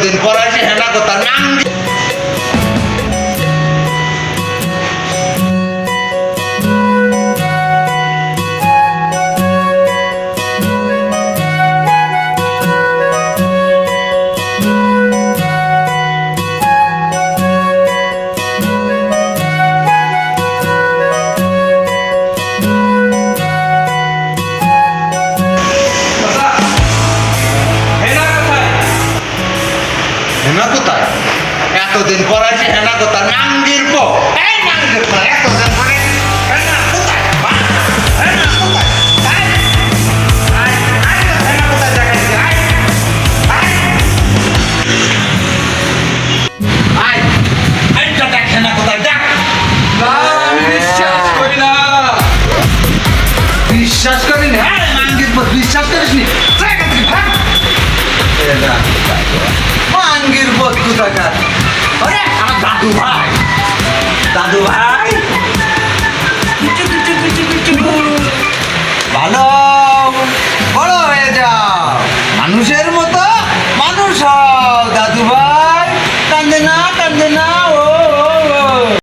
এতদিন পরে আসে হেনা কথা নাম হেনা কোথায়? এতদিন পর আসে হেনা কথা নাঙ্গির পো। এই নাঙ্গির পো এতদিন পরে হেনা কোথায়? হেনা কোথায়? কোথায় দেখাইছি? আয়, আয়। দাদু ভাই। দাদু ভাই। ভালো। হয়ে মানুষের মতো মানুষ হও, দাদু ভাই। কান্দে না কান্দে না।